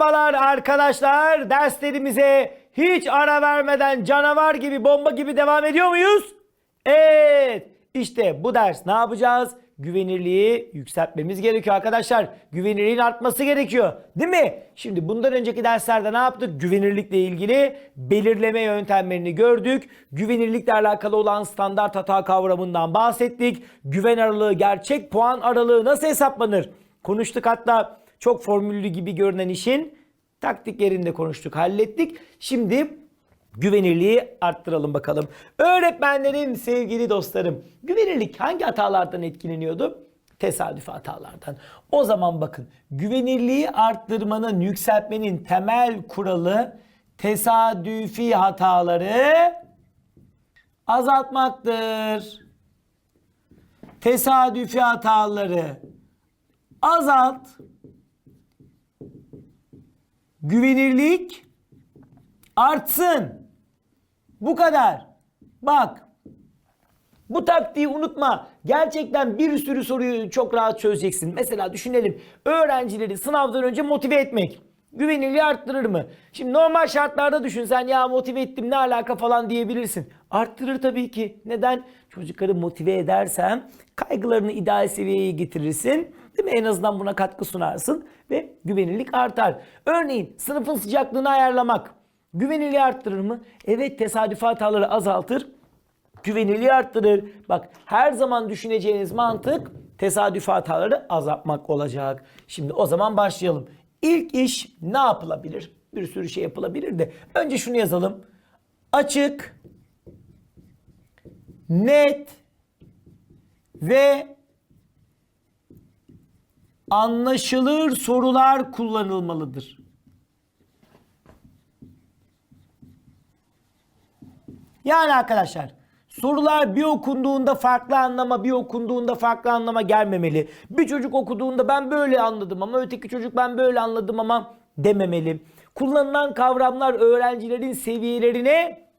Merhabalar arkadaşlar. Derslerimize hiç ara vermeden canavar gibi bomba gibi devam ediyor muyuz? Evet. İşte bu ders ne yapacağız? Güvenirliği yükseltmemiz gerekiyor arkadaşlar. Güvenirliğin artması gerekiyor. Değil mi? Şimdi bundan önceki derslerde ne yaptık? Güvenirlikle ilgili belirleme yöntemlerini gördük. Güvenirlikle alakalı olan standart hata kavramından bahsettik. Güven aralığı, gerçek puan aralığı nasıl hesaplanır? Konuştuk hatta çok formüllü gibi görünen işin taktiklerinde konuştuk, hallettik. Şimdi güvenirliği arttıralım bakalım. Öğretmenlerin sevgili dostlarım, güvenirlik hangi hatalardan etkileniyordu? Tesadüfi hatalardan. O zaman bakın, güvenirliği arttırmanın, yükseltmenin temel kuralı tesadüfi hataları azaltmaktır. Tesadüfi hataları azalt. Güvenirlik artsın. Bu kadar. Bak. Bu taktiği unutma. Gerçekten bir sürü soruyu çok rahat çözeceksin. Mesela düşünelim. Öğrencileri sınavdan önce motive etmek. Güvenirliği arttırır mı? Şimdi normal şartlarda düşünsen ya motive ettim ne alaka falan diyebilirsin. Arttırır tabii ki. Neden? Çocukları motive edersen kaygılarını ideal seviyeye getirirsin. Değil mi? En azından buna katkı sunarsın ve güvenirlik artar. Örneğin sınıfın sıcaklığını ayarlamak güvenirliği arttırır mı? Evet tesadüfi hataları azaltır güvenirliği arttırır. Bak her zaman düşüneceğiniz mantık tesadüfi hataları azaltmak olacak. Şimdi o zaman başlayalım. İlk iş ne yapılabilir? Bir sürü şey yapılabilir de. Önce şunu yazalım. Açık, net ve anlaşılır sorular kullanılmalıdır. Yani arkadaşlar sorular bir okunduğunda farklı anlama bir okunduğunda farklı anlama gelmemeli. Bir çocuk okuduğunda ben böyle anladım ama öteki çocuk ben böyle anladım ama dememeli. Kullanılan kavramlar öğrencilerin seviyelerine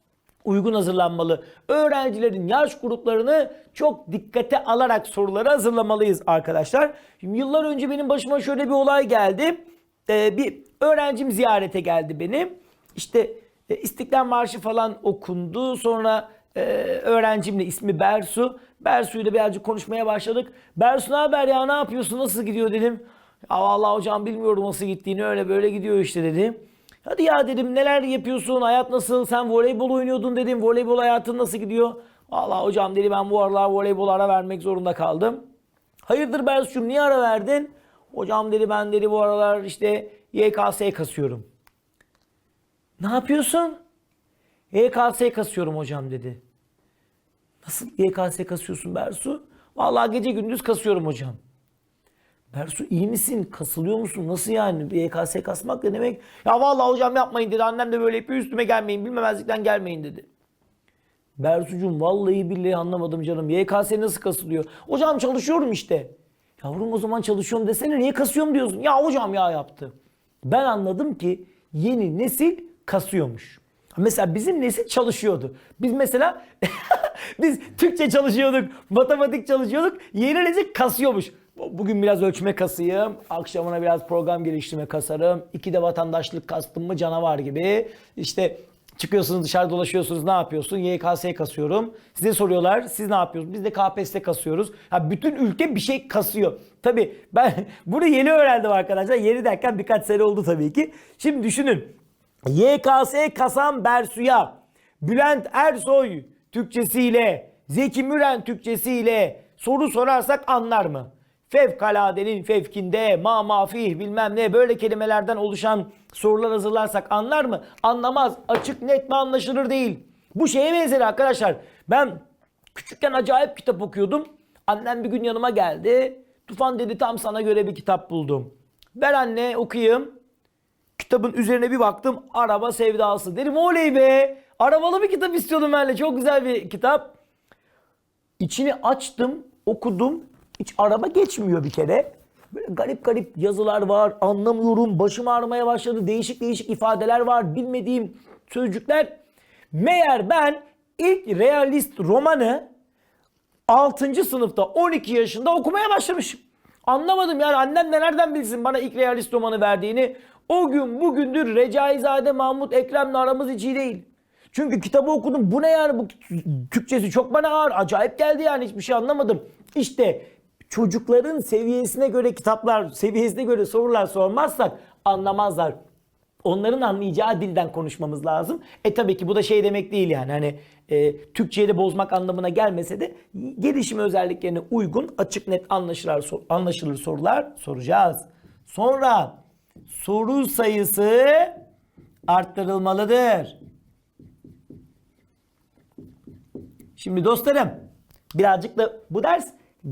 uygun hazırlanmalı. Öğrencilerin yaş gruplarını çok dikkate alarak soruları hazırlamalıyız arkadaşlar. Şimdi yıllar önce benim başıma şöyle bir olay geldi. Ee, bir öğrencim ziyarete geldi benim. İşte e, İstiklal Marşı falan okundu. Sonra e, öğrencimle ismi Bersu. Bersu ile birazcık konuşmaya başladık. Bersu ne haber ya ne yapıyorsun nasıl gidiyor dedim. Ya vallahi hocam bilmiyorum nasıl gittiğini öyle böyle gidiyor işte dedi. Hadi ya dedim neler yapıyorsun hayat nasıl sen voleybol oynuyordun dedim voleybol hayatın nasıl gidiyor. Vallahi hocam dedi ben bu aralar voleybol ara vermek zorunda kaldım. Hayırdır Bersu'cum niye ara verdin? Hocam dedi ben dedi bu aralar işte YKS kasıyorum. Ne yapıyorsun? YKS kasıyorum hocam dedi. Nasıl YKS kasıyorsun Bersu? Vallahi gece gündüz kasıyorum hocam. Bersu iyi misin? Kasılıyor musun? Nasıl yani? YKS kasmak ne demek? Ya vallahi hocam yapmayın dedi. Annem de böyle yapıyor üstüme gelmeyin. Bilmemezlikten gelmeyin dedi. Bersucuğum vallahi billahi anlamadım canım. YKS nasıl kasılıyor? Hocam çalışıyorum işte. Yavrum o zaman çalışıyorum desene niye kasıyorum diyorsun? Ya hocam ya yaptı. Ben anladım ki yeni nesil kasıyormuş. Mesela bizim nesil çalışıyordu. Biz mesela biz Türkçe çalışıyorduk, matematik çalışıyorduk. Yeni nesil kasıyormuş. Bugün biraz ölçme kasayım, akşamına biraz program geliştirme kasarım. İki de vatandaşlık kastım mı canavar gibi. İşte çıkıyorsunuz dışarı dolaşıyorsunuz ne yapıyorsun? YKS kasıyorum. Size soruyorlar siz ne yapıyorsunuz? Biz de KPSS kasıyoruz. Ha, bütün ülke bir şey kasıyor. Tabii ben bunu yeni öğrendim arkadaşlar. Yeni derken birkaç sene oldu tabii ki. Şimdi düşünün. YKS kasan Bersu'ya Bülent Ersoy Türkçesiyle Zeki Müren Türkçesiyle soru sorarsak anlar mı? Fevkaladenin fevkinde, ma mafih bilmem ne böyle kelimelerden oluşan sorular hazırlarsak anlar mı? Anlamaz. Açık net mi anlaşılır değil. Bu şeye benzer arkadaşlar. Ben küçükken acayip kitap okuyordum. Annem bir gün yanıma geldi. Tufan dedi tam sana göre bir kitap buldum. Ver anne okuyayım. Kitabın üzerine bir baktım. Araba sevdası. Dedim oley be. Arabalı bir kitap istiyordum ben de. Çok güzel bir kitap. İçini açtım, okudum. Hiç araba geçmiyor bir kere. Böyle garip garip yazılar var. Anlamıyorum. Başım ağrımaya başladı. Değişik değişik ifadeler var. Bilmediğim sözcükler. Meğer ben ilk realist romanı 6. sınıfta 12 yaşında okumaya başlamışım. Anlamadım yani annem de nereden bilsin bana ilk realist romanı verdiğini. O gün bugündür Recaizade Mahmut Ekrem'le aramız hiç iyi değil. Çünkü kitabı okudum. Bu ne yani? Bu Türkçesi çok bana ağır. Acayip geldi yani. Hiçbir şey anlamadım. İşte çocukların seviyesine göre kitaplar, seviyesine göre sorular sormazsak anlamazlar. Onların anlayacağı dilden konuşmamız lazım. E tabii ki bu da şey demek değil yani hani e, Türkçeyi de bozmak anlamına gelmese de gelişim özelliklerine uygun açık net anlaşılır, sor- anlaşılır sorular soracağız. Sonra soru sayısı arttırılmalıdır. Şimdi dostlarım birazcık da bu ders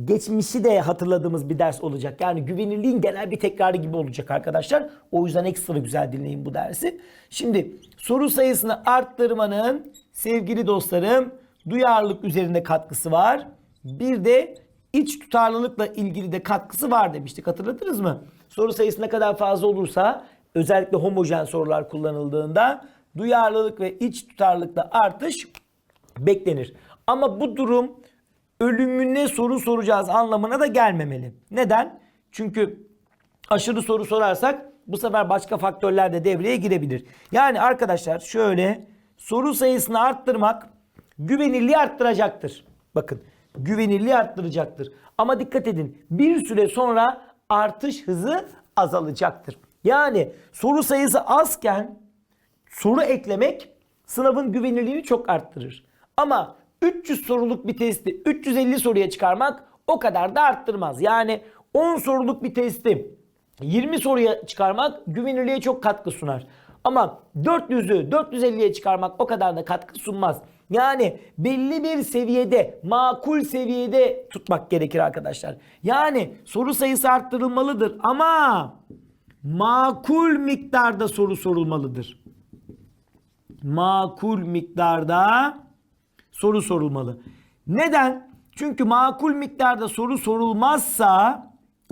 geçmişi de hatırladığımız bir ders olacak. Yani güvenilirliğin genel bir tekrarı gibi olacak arkadaşlar. O yüzden ekstra güzel dinleyin bu dersi. Şimdi soru sayısını arttırmanın sevgili dostlarım duyarlılık üzerinde katkısı var. Bir de iç tutarlılıkla ilgili de katkısı var demiştik hatırladınız mı? Soru sayısı ne kadar fazla olursa özellikle homojen sorular kullanıldığında duyarlılık ve iç tutarlılıkta artış beklenir. Ama bu durum ölümüne soru soracağız anlamına da gelmemeli. Neden? Çünkü aşırı soru sorarsak bu sefer başka faktörler de devreye girebilir. Yani arkadaşlar şöyle soru sayısını arttırmak güvenilirliği arttıracaktır. Bakın güvenilirliği arttıracaktır. Ama dikkat edin bir süre sonra artış hızı azalacaktır. Yani soru sayısı azken soru eklemek sınavın güvenilirliğini çok arttırır. Ama 300 soruluk bir testi 350 soruya çıkarmak o kadar da arttırmaz. Yani 10 soruluk bir testi 20 soruya çıkarmak güvenilirliğe çok katkı sunar. Ama 400'ü 450'ye çıkarmak o kadar da katkı sunmaz. Yani belli bir seviyede, makul seviyede tutmak gerekir arkadaşlar. Yani soru sayısı arttırılmalıdır ama makul miktarda soru sorulmalıdır. Makul miktarda soru sorulmalı. Neden? Çünkü makul miktarda soru sorulmazsa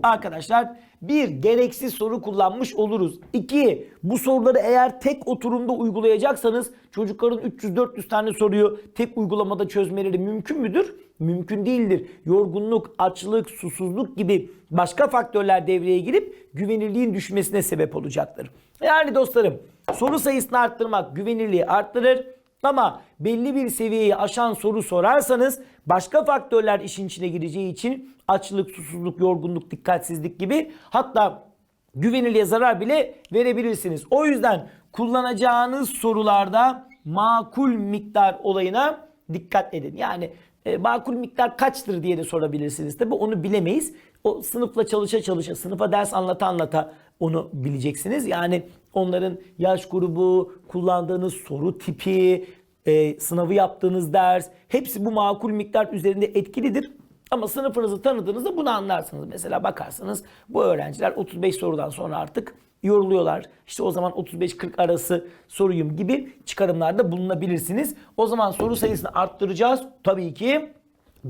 arkadaşlar bir gereksiz soru kullanmış oluruz. İki bu soruları eğer tek oturumda uygulayacaksanız çocukların 300-400 tane soruyu tek uygulamada çözmeleri mümkün müdür? Mümkün değildir. Yorgunluk, açlık, susuzluk gibi başka faktörler devreye girip güvenilirliğin düşmesine sebep olacaktır. Yani dostlarım soru sayısını arttırmak güvenilirliği arttırır. Ama belli bir seviyeyi aşan soru sorarsanız başka faktörler işin içine gireceği için açlık, susuzluk, yorgunluk, dikkatsizlik gibi hatta güvenilirliğe zarar bile verebilirsiniz. O yüzden kullanacağınız sorularda makul miktar olayına dikkat edin. Yani e, makul miktar kaçtır diye de sorabilirsiniz. Tabi onu bilemeyiz. O sınıfla çalışa çalışa, sınıfa ders anlata anlata onu bileceksiniz. Yani onların yaş grubu, kullandığınız soru tipi, e, sınavı yaptığınız ders hepsi bu makul miktar üzerinde etkilidir. Ama sınıfınızı tanıdığınızda bunu anlarsınız. Mesela bakarsınız bu öğrenciler 35 sorudan sonra artık yoruluyorlar. İşte o zaman 35-40 arası soruyum gibi çıkarımlarda bulunabilirsiniz. O zaman soru sayısını arttıracağız. Tabii ki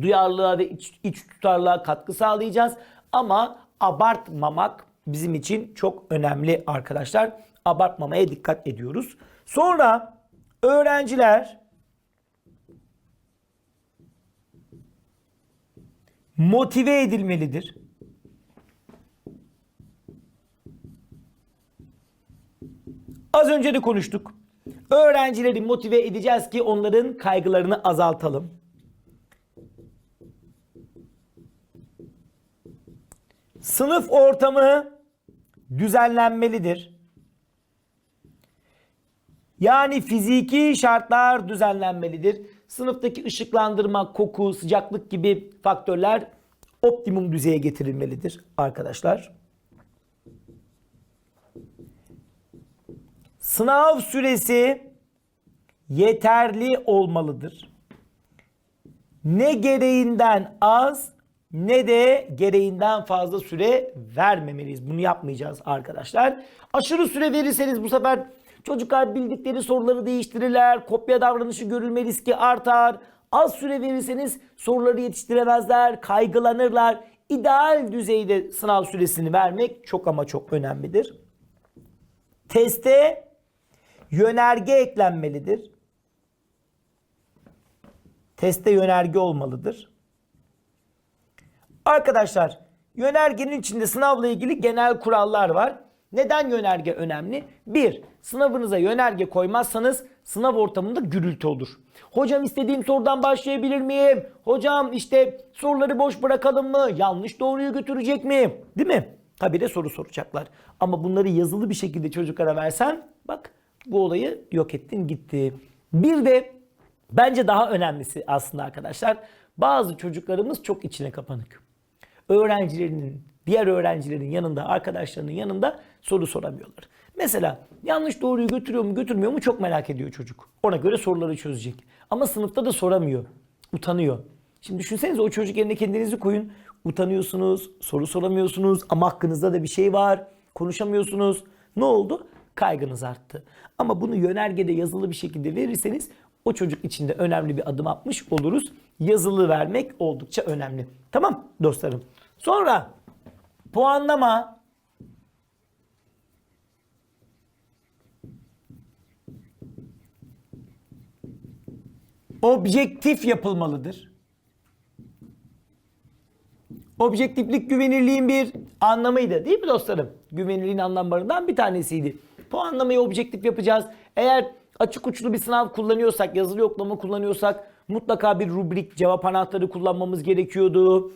duyarlılığa ve iç, iç tutarlılığa katkı sağlayacağız. Ama abartmamak bizim için çok önemli arkadaşlar. Abartmamaya dikkat ediyoruz. Sonra öğrenciler motive edilmelidir. Az önce de konuştuk. Öğrencileri motive edeceğiz ki onların kaygılarını azaltalım. Sınıf ortamı düzenlenmelidir. Yani fiziki şartlar düzenlenmelidir. Sınıftaki ışıklandırma, koku, sıcaklık gibi faktörler optimum düzeye getirilmelidir arkadaşlar. Sınav süresi yeterli olmalıdır. Ne gereğinden az ne de gereğinden fazla süre vermemeliyiz. Bunu yapmayacağız arkadaşlar. Aşırı süre verirseniz bu sefer çocuklar bildikleri soruları değiştirirler. Kopya davranışı görülme riski artar. Az süre verirseniz soruları yetiştiremezler, kaygılanırlar. İdeal düzeyde sınav süresini vermek çok ama çok önemlidir. Teste yönerge eklenmelidir. Teste yönerge olmalıdır. Arkadaşlar yönergenin içinde sınavla ilgili genel kurallar var. Neden yönerge önemli? Bir, sınavınıza yönerge koymazsanız sınav ortamında gürültü olur. Hocam istediğim sorudan başlayabilir miyim? Hocam işte soruları boş bırakalım mı? Yanlış doğruyu götürecek mi? Değil mi? Tabii de soru soracaklar. Ama bunları yazılı bir şekilde çocuklara versen bak bu olayı yok ettin gitti. Bir de bence daha önemlisi aslında arkadaşlar bazı çocuklarımız çok içine kapanık. Öğrencilerinin, diğer öğrencilerin yanında, arkadaşlarının yanında soru soramıyorlar. Mesela yanlış doğruyu götürüyor mu götürmüyor mu çok merak ediyor çocuk. Ona göre soruları çözecek. Ama sınıfta da soramıyor. Utanıyor. Şimdi düşünsenize o çocuk yerine kendinizi koyun. Utanıyorsunuz, soru soramıyorsunuz ama hakkınızda da bir şey var. Konuşamıyorsunuz. Ne oldu? Kaygınız arttı. Ama bunu yönergede yazılı bir şekilde verirseniz o çocuk için de önemli bir adım atmış oluruz. Yazılı vermek oldukça önemli. Tamam dostlarım. Sonra puanlama objektif yapılmalıdır. Objektiflik güvenirliğin bir anlamıydı değil mi dostlarım? Güvenirliğin anlamlarından bir tanesiydi. Puanlamayı objektif yapacağız. Eğer açık uçlu bir sınav kullanıyorsak, yazılı yoklama kullanıyorsak mutlaka bir rubrik, cevap anahtarı kullanmamız gerekiyordu.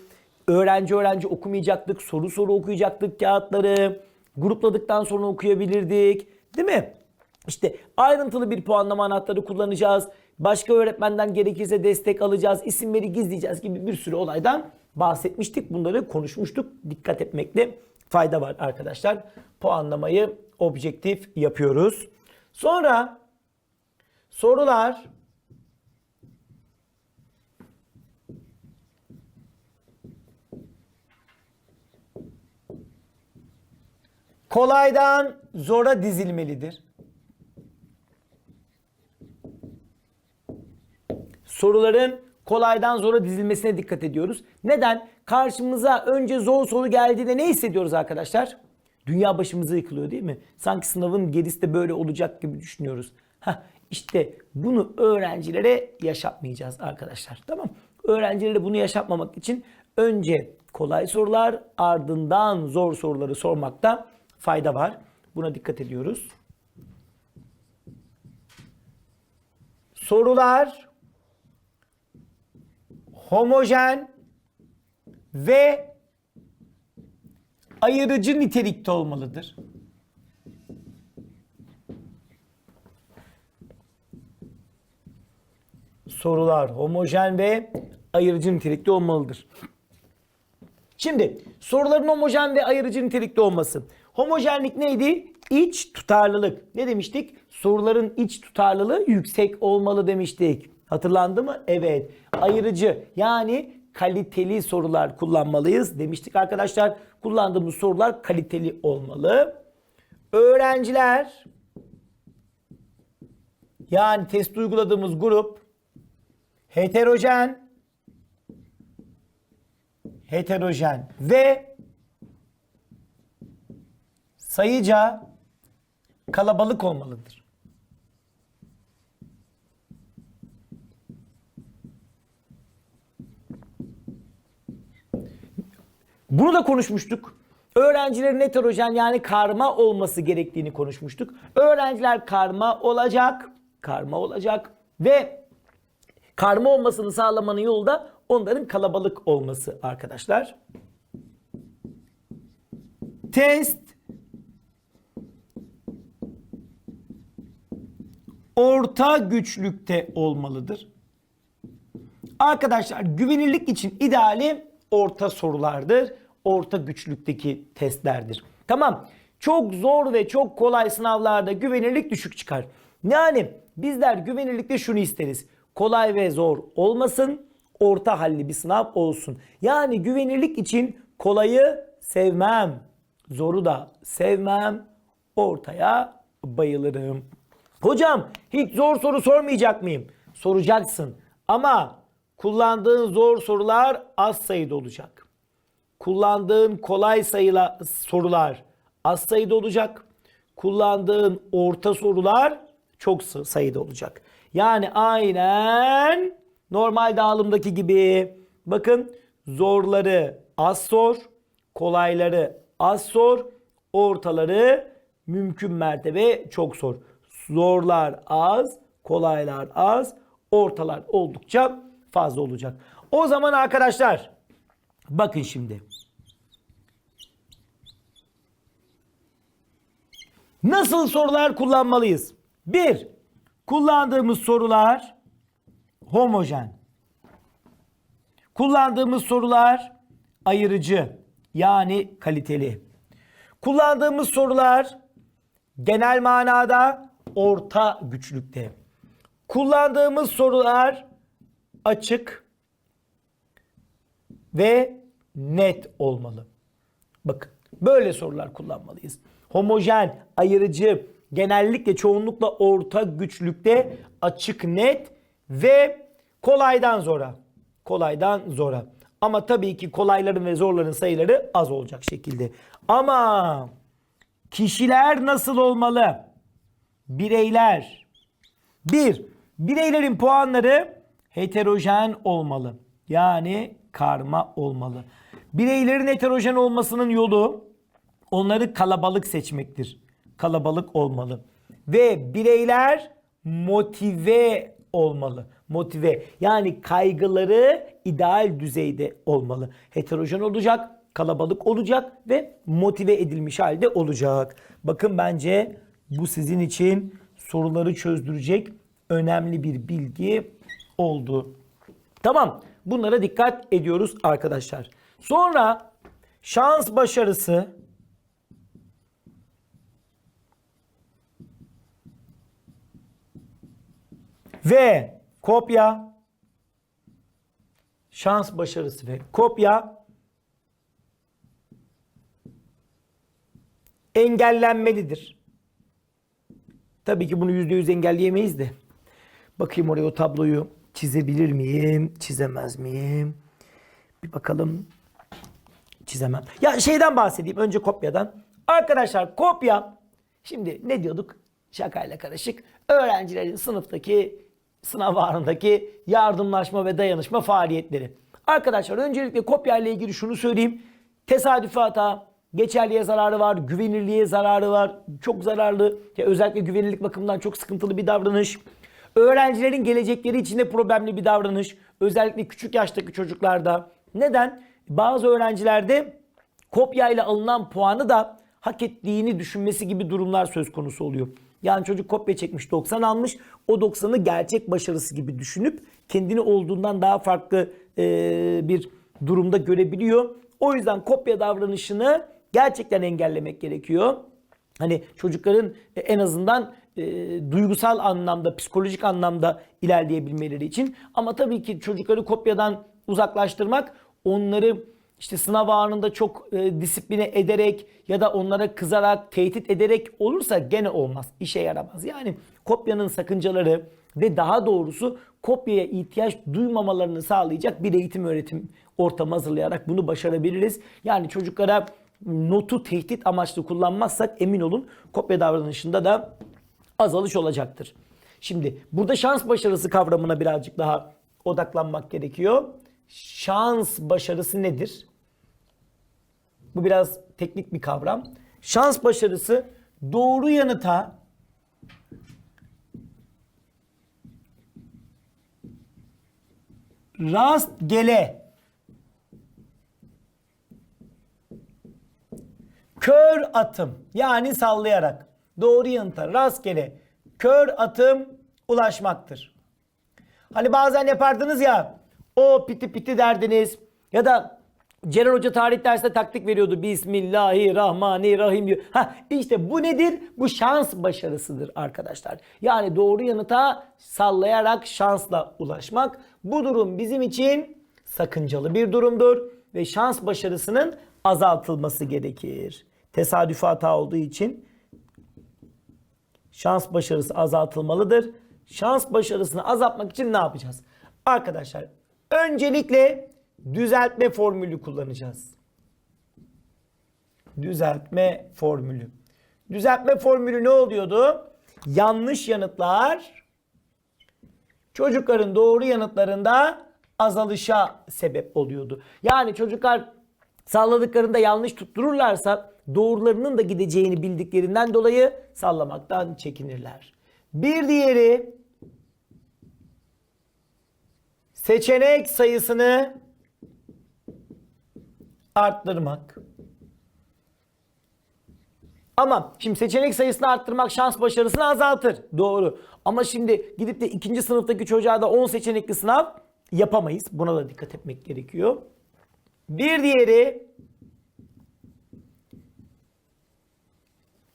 Öğrenci öğrenci okumayacaktık, soru soru okuyacaktık kağıtları. Grupladıktan sonra okuyabilirdik. Değil mi? İşte ayrıntılı bir puanlama anahtarı kullanacağız. Başka öğretmenden gerekirse destek alacağız. isimleri gizleyeceğiz gibi bir sürü olaydan bahsetmiştik. Bunları konuşmuştuk. Dikkat etmekte fayda var arkadaşlar. Puanlamayı objektif yapıyoruz. Sonra sorular kolaydan zora dizilmelidir. soruların kolaydan zora dizilmesine dikkat ediyoruz. Neden? Karşımıza önce zor soru geldiğinde ne hissediyoruz arkadaşlar? Dünya başımıza yıkılıyor değil mi? Sanki sınavın gerisi de böyle olacak gibi düşünüyoruz. Heh, işte bunu öğrencilere yaşatmayacağız arkadaşlar. Tamam Öğrencilere bunu yaşatmamak için önce kolay sorular ardından zor soruları sormakta fayda var. Buna dikkat ediyoruz. Sorular homojen ve ayırıcı nitelikte olmalıdır. Sorular homojen ve ayırıcı nitelikte olmalıdır. Şimdi soruların homojen ve ayırıcı nitelikte olması. Homojenlik neydi? İç tutarlılık. Ne demiştik? Soruların iç tutarlılığı yüksek olmalı demiştik. Hatırlandı mı? Evet. Ayırıcı yani kaliteli sorular kullanmalıyız demiştik arkadaşlar. Kullandığımız sorular kaliteli olmalı. Öğrenciler yani test uyguladığımız grup heterojen heterojen ve sayıca kalabalık olmalıdır. Bunu da konuşmuştuk. Öğrencilerin heterojen yani karma olması gerektiğini konuşmuştuk. Öğrenciler karma olacak. Karma olacak ve karma olmasını sağlamanın yolu da onların kalabalık olması arkadaşlar. Test orta güçlükte olmalıdır. Arkadaşlar güvenirlik için ideali orta sorulardır. Orta güçlükteki testlerdir. Tamam. Çok zor ve çok kolay sınavlarda güvenirlik düşük çıkar. Yani bizler güvenirlikte şunu isteriz. Kolay ve zor olmasın, orta halli bir sınav olsun. Yani güvenirlik için kolayı sevmem, zoru da sevmem, ortaya bayılırım. Hocam hiç zor soru sormayacak mıyım? Soracaksın ama kullandığın zor sorular az sayıda olacak. Kullandığın kolay sayıla sorular az sayıda olacak. Kullandığın orta sorular çok sayıda olacak. Yani aynen normal dağılımdaki gibi. Bakın zorları az sor, kolayları az sor, ortaları mümkün mertebe çok zor. Zorlar az, kolaylar az, ortalar oldukça fazla olacak. O zaman arkadaşlar bakın şimdi. Nasıl sorular kullanmalıyız? 1. Kullandığımız sorular homojen. Kullandığımız sorular ayırıcı yani kaliteli. Kullandığımız sorular genel manada orta güçlükte. Kullandığımız sorular açık ve net olmalı. Bakın böyle sorular kullanmalıyız. Homojen, ayırıcı, genellikle çoğunlukla orta güçlükte açık, net ve kolaydan zora. Kolaydan zora. Ama tabii ki kolayların ve zorların sayıları az olacak şekilde. Ama kişiler nasıl olmalı? Bireyler. Bir, bireylerin puanları heterojen olmalı. Yani karma olmalı. Bireylerin heterojen olmasının yolu onları kalabalık seçmektir. Kalabalık olmalı. Ve bireyler motive olmalı. Motive yani kaygıları ideal düzeyde olmalı. Heterojen olacak, kalabalık olacak ve motive edilmiş halde olacak. Bakın bence bu sizin için soruları çözdürecek önemli bir bilgi oldu. Tamam. Bunlara dikkat ediyoruz arkadaşlar. Sonra şans başarısı ve kopya şans başarısı ve kopya engellenmelidir. Tabii ki bunu %100 engelleyemeyiz de. Bakayım oraya o tabloyu çizebilir miyim? Çizemez miyim? Bir bakalım. Çizemem. Ya şeyden bahsedeyim. Önce kopyadan. Arkadaşlar kopya. Şimdi ne diyorduk? Şakayla karışık. Öğrencilerin sınıftaki sınav anındaki yardımlaşma ve dayanışma faaliyetleri. Arkadaşlar öncelikle kopya ile ilgili şunu söyleyeyim. Tesadüfi hata, geçerliğe zararı var, güvenirliğe zararı var. Çok zararlı, ya özellikle güvenirlik bakımından çok sıkıntılı bir davranış. Öğrencilerin gelecekleri içinde problemli bir davranış. Özellikle küçük yaştaki çocuklarda. Neden? Bazı öğrencilerde kopyayla alınan puanı da hak ettiğini düşünmesi gibi durumlar söz konusu oluyor. Yani çocuk kopya çekmiş 90 almış. O 90'ı gerçek başarısı gibi düşünüp kendini olduğundan daha farklı e, bir durumda görebiliyor. O yüzden kopya davranışını gerçekten engellemek gerekiyor. Hani çocukların en azından e, duygusal anlamda, psikolojik anlamda ilerleyebilmeleri için. Ama tabii ki çocukları kopyadan uzaklaştırmak onları işte sınav anında çok e, disipline ederek ya da onlara kızarak, tehdit ederek olursa gene olmaz. işe yaramaz. Yani kopyanın sakıncaları ve daha doğrusu kopyaya ihtiyaç duymamalarını sağlayacak bir eğitim öğretim ortamı hazırlayarak bunu başarabiliriz. Yani çocuklara notu tehdit amaçlı kullanmazsak emin olun kopya davranışında da azalış olacaktır. Şimdi burada şans başarısı kavramına birazcık daha odaklanmak gerekiyor. Şans başarısı nedir? Bu biraz teknik bir kavram. Şans başarısı doğru yanıta rastgele kör atım yani sallayarak doğru yanıta rastgele kör atım ulaşmaktır. Hani bazen yapardınız ya o piti piti derdiniz ya da Celal Hoca tarih dersinde taktik veriyordu. Bismillahirrahmanirrahim diyor. Ha işte bu nedir? Bu şans başarısıdır arkadaşlar. Yani doğru yanıta sallayarak şansla ulaşmak. Bu durum bizim için sakıncalı bir durumdur ve şans başarısının azaltılması gerekir. Tesadüfi hata olduğu için şans başarısı azaltılmalıdır. Şans başarısını azaltmak için ne yapacağız? Arkadaşlar öncelikle düzeltme formülü kullanacağız. Düzeltme formülü. Düzeltme formülü ne oluyordu? Yanlış yanıtlar çocukların doğru yanıtlarında azalışa sebep oluyordu. Yani çocuklar salladıklarında yanlış tuttururlarsa doğrularının da gideceğini bildiklerinden dolayı sallamaktan çekinirler. Bir diğeri seçenek sayısını arttırmak. Ama şimdi seçenek sayısını arttırmak şans başarısını azaltır. Doğru. Ama şimdi gidip de ikinci sınıftaki çocuğa da 10 seçenekli sınav yapamayız. Buna da dikkat etmek gerekiyor. Bir diğeri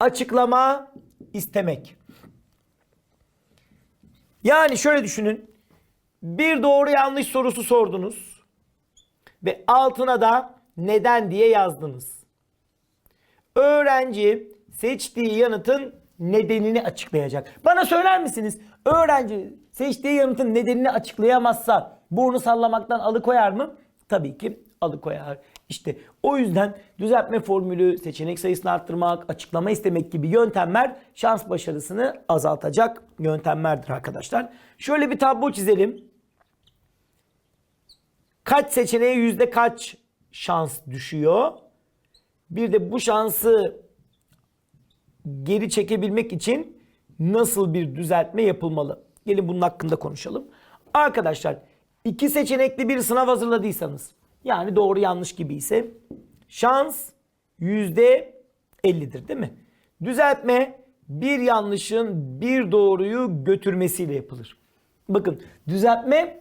açıklama istemek. Yani şöyle düşünün. Bir doğru yanlış sorusu sordunuz ve altına da neden diye yazdınız. Öğrenci seçtiği yanıtın nedenini açıklayacak. Bana söyler misiniz? Öğrenci seçtiği yanıtın nedenini açıklayamazsa burnu sallamaktan alıkoyar mı? Tabii ki alıkoyar. İşte o yüzden düzeltme formülü, seçenek sayısını arttırmak, açıklama istemek gibi yöntemler şans başarısını azaltacak yöntemlerdir arkadaşlar. Şöyle bir tablo çizelim. Kaç seçeneğe yüzde kaç şans düşüyor? Bir de bu şansı geri çekebilmek için nasıl bir düzeltme yapılmalı? Gelin bunun hakkında konuşalım. Arkadaşlar iki seçenekli bir sınav hazırladıysanız yani doğru yanlış gibi ise şans yüzde 50'dir değil mi? Düzeltme bir yanlışın bir doğruyu götürmesiyle yapılır. Bakın düzeltme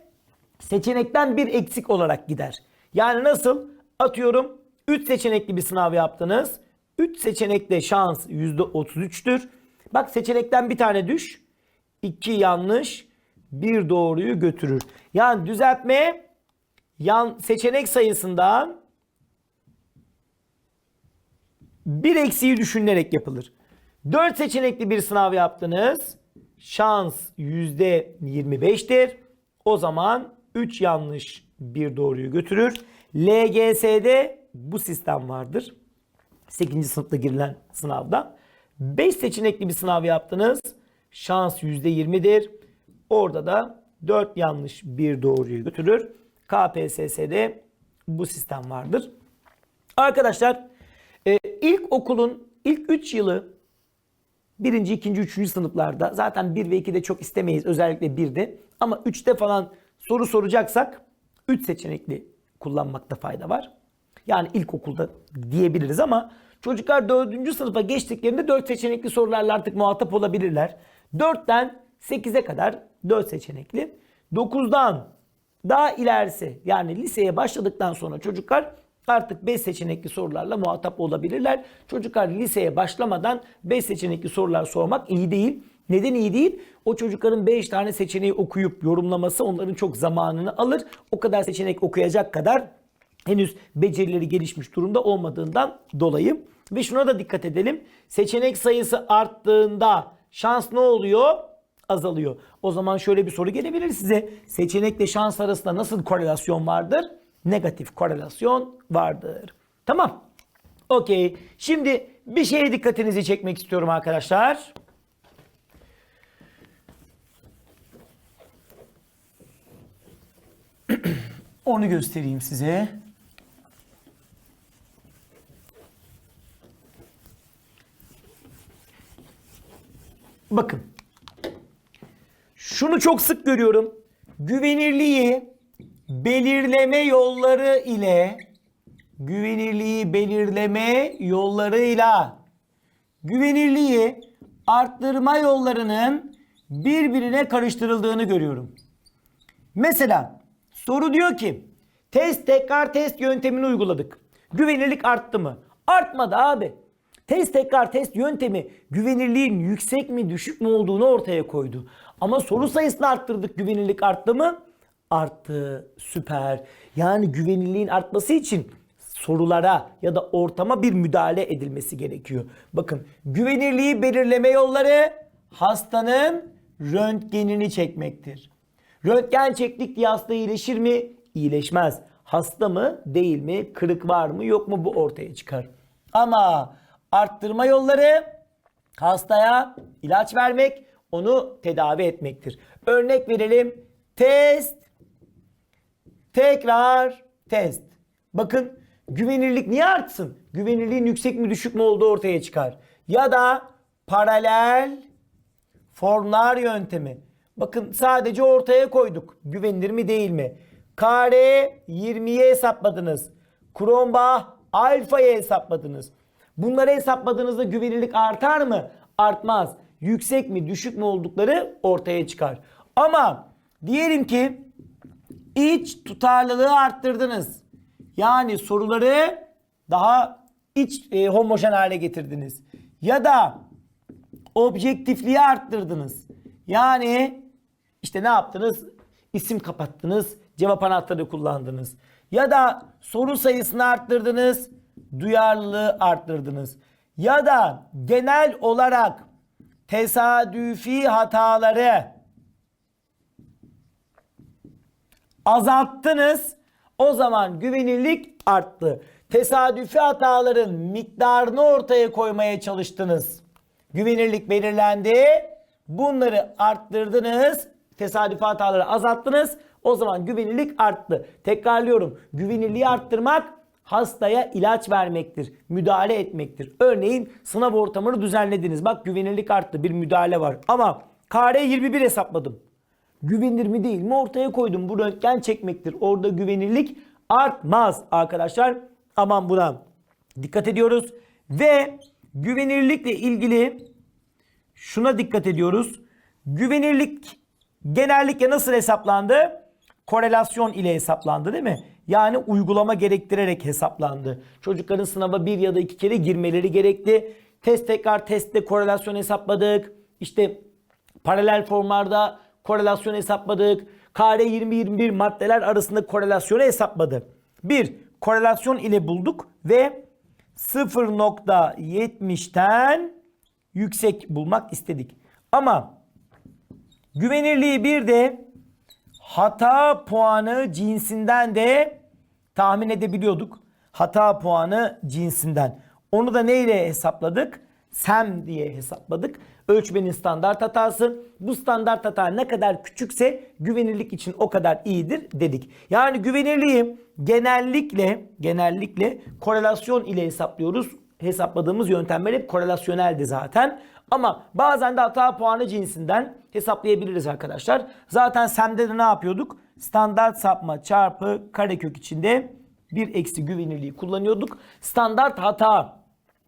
seçenekten bir eksik olarak gider. Yani nasıl? Atıyorum 3 seçenekli bir sınav yaptınız. 3 seçenekte şans %33'tür. Bak seçenekten bir tane düş. 2 yanlış, bir doğruyu götürür. Yani düzeltme yan seçenek sayısından bir eksiği düşünülerek yapılır. 4 seçenekli bir sınav yaptınız. Şans %25'tir. O zaman 3 yanlış bir doğruyu götürür. LGS'de bu sistem vardır. 8. sınıfta girilen sınavda. 5 seçenekli bir sınav yaptınız. Şans %20'dir. Orada da 4 yanlış bir doğruyu götürür. KPSS'de bu sistem vardır. Arkadaşlar e, ilk okulun ilk 3 yılı birinci, ikinci, üçüncü sınıflarda zaten 1 ve 2'de çok istemeyiz özellikle 1'de ama 3'te falan soru soracaksak 3 seçenekli kullanmakta fayda var. Yani ilkokulda diyebiliriz ama çocuklar 4. sınıfa geçtiklerinde 4 seçenekli sorularla artık muhatap olabilirler. 4'ten 8'e kadar 4 seçenekli. 9'dan daha ilerisi yani liseye başladıktan sonra çocuklar artık 5 seçenekli sorularla muhatap olabilirler. Çocuklar liseye başlamadan 5 seçenekli sorular sormak iyi değil. Neden iyi değil? O çocukların 5 tane seçeneği okuyup yorumlaması onların çok zamanını alır. O kadar seçenek okuyacak kadar henüz becerileri gelişmiş durumda olmadığından dolayı. Ve şuna da dikkat edelim. Seçenek sayısı arttığında şans ne oluyor? Azalıyor. O zaman şöyle bir soru gelebilir size. Seçenekle şans arasında nasıl korelasyon vardır? Negatif korelasyon vardır. Tamam. Okey. Şimdi bir şeye dikkatinizi çekmek istiyorum arkadaşlar. Onu göstereyim size. Bakın. Şunu çok sık görüyorum. Güvenirliği belirleme yolları ile güvenirliği belirleme yollarıyla güvenirliği arttırma yollarının birbirine karıştırıldığını görüyorum. Mesela soru diyor ki test tekrar test yöntemini uyguladık. Güvenirlik arttı mı? Artmadı abi. Test tekrar test yöntemi güvenirliğin yüksek mi düşük mü olduğunu ortaya koydu. Ama soru sayısını arttırdık güvenirlik arttı mı? Arttı. Süper. Yani güvenirliğin artması için sorulara ya da ortama bir müdahale edilmesi gerekiyor. Bakın güvenirliği belirleme yolları hastanın röntgenini çekmektir. Röntgen çektik diye hasta iyileşir mi? İyileşmez. Hasta mı değil mi? Kırık var mı yok mu bu ortaya çıkar. Ama arttırma yolları hastaya ilaç vermek, onu tedavi etmektir. Örnek verelim. Test, tekrar test. Bakın güvenirlik niye artsın? güvenilirliğin yüksek mi düşük mü olduğu ortaya çıkar. Ya da paralel formlar yöntemi. Bakın sadece ortaya koyduk. Güvenilir mi değil mi? Kare 20'ye hesapladınız. Kronbach alfayı hesapladınız. Bunları hesapladığınızda güvenilirlik artar mı? Artmaz. Yüksek mi düşük mü oldukları ortaya çıkar. Ama diyelim ki iç tutarlılığı arttırdınız. Yani soruları daha iç e, homojen hale getirdiniz. Ya da objektifliği arttırdınız. Yani işte ne yaptınız? İsim kapattınız, cevap anahtarı kullandınız. Ya da soru sayısını arttırdınız, duyarlılığı arttırdınız. Ya da genel olarak tesadüfi hataları azalttınız. O zaman güvenirlik arttı. Tesadüfi hataların miktarını ortaya koymaya çalıştınız. Güvenirlik belirlendi. Bunları arttırdınız. Tesadüfi hataları azalttınız. O zaman güvenirlik arttı. Tekrarlıyorum. Güvenirliği arttırmak hastaya ilaç vermektir. Müdahale etmektir. Örneğin sınav ortamını düzenlediniz. Bak güvenirlik arttı. Bir müdahale var. Ama kare 21 hesapladım. Güvenilir mi değil mi ortaya koydum. Bu röntgen çekmektir. Orada güvenirlik artmaz arkadaşlar. Aman buna dikkat ediyoruz. Ve güvenirlikle ilgili şuna dikkat ediyoruz. Güvenirlik genellikle nasıl hesaplandı? Korelasyon ile hesaplandı değil mi? Yani uygulama gerektirerek hesaplandı. Çocukların sınava bir ya da iki kere girmeleri gerekti. Test tekrar testte korelasyon hesapladık. İşte paralel formlarda korelasyon hesapladık. Kare 20-21 maddeler arasında korelasyonu hesapladı. Bir, korelasyon ile bulduk ve 0.70'ten yüksek bulmak istedik. Ama güvenirliği bir de hata puanı cinsinden de tahmin edebiliyorduk. Hata puanı cinsinden. Onu da neyle hesapladık? SEM diye hesapladık. Ölçmenin standart hatası. Bu standart hata ne kadar küçükse güvenirlik için o kadar iyidir dedik. Yani güvenirliği genellikle genellikle korelasyon ile hesaplıyoruz. Hesapladığımız yöntemler hep korelasyoneldi zaten. Ama bazen de hata puanı cinsinden hesaplayabiliriz arkadaşlar. Zaten SEM'de de ne yapıyorduk? Standart sapma çarpı karekök içinde bir eksi güvenirliği kullanıyorduk. Standart hata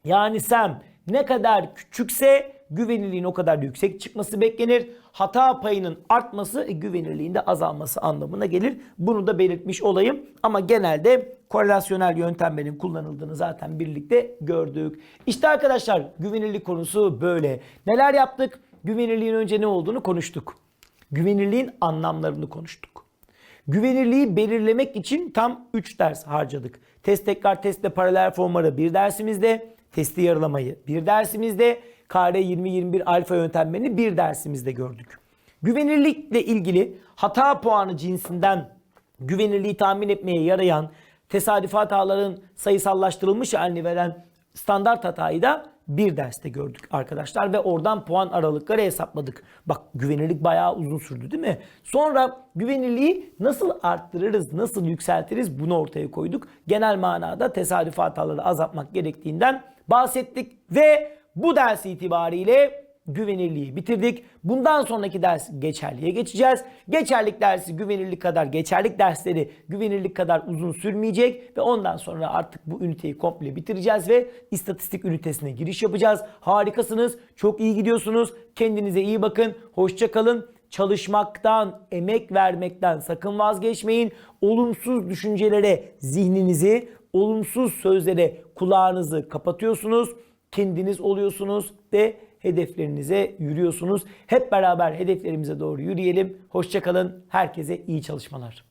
yani SEM ne kadar küçükse güvenirliğin o kadar yüksek çıkması beklenir. Hata payının artması e, güvenirliğin de azalması anlamına gelir. Bunu da belirtmiş olayım. Ama genelde korelasyonel yöntemlerin kullanıldığını zaten birlikte gördük. İşte arkadaşlar güvenirlik konusu böyle. Neler yaptık? Güvenirliğin önce ne olduğunu konuştuk. Güvenirliğin anlamlarını konuştuk. Güvenirliği belirlemek için tam 3 ders harcadık. Test tekrar testle paralel formları bir dersimizde, testi yarılamayı bir dersimizde, kare 20-21 alfa yöntemlerini bir dersimizde gördük. Güvenirlikle ilgili hata puanı cinsinden güvenirliği tahmin etmeye yarayan tesadüfi hataların sayısallaştırılmış halini veren standart hatayı da bir derste gördük arkadaşlar ve oradan puan aralıkları hesapladık. Bak güvenirlik bayağı uzun sürdü değil mi? Sonra güvenirliği nasıl arttırırız, nasıl yükseltiriz bunu ortaya koyduk. Genel manada tesadüfi hataları azaltmak gerektiğinden bahsettik ve bu ders itibariyle güvenirliği bitirdik. Bundan sonraki ders geçerliğe geçeceğiz. Geçerlik dersi güvenirlik kadar, geçerlik dersleri güvenirlik kadar uzun sürmeyecek ve ondan sonra artık bu üniteyi komple bitireceğiz ve istatistik ünitesine giriş yapacağız. Harikasınız. Çok iyi gidiyorsunuz. Kendinize iyi bakın. Hoşça kalın. Çalışmaktan, emek vermekten sakın vazgeçmeyin. Olumsuz düşüncelere zihninizi, olumsuz sözlere kulağınızı kapatıyorsunuz. Kendiniz oluyorsunuz ve hedeflerinize yürüyorsunuz. Hep beraber hedeflerimize doğru yürüyelim. Hoşçakalın. Herkese iyi çalışmalar.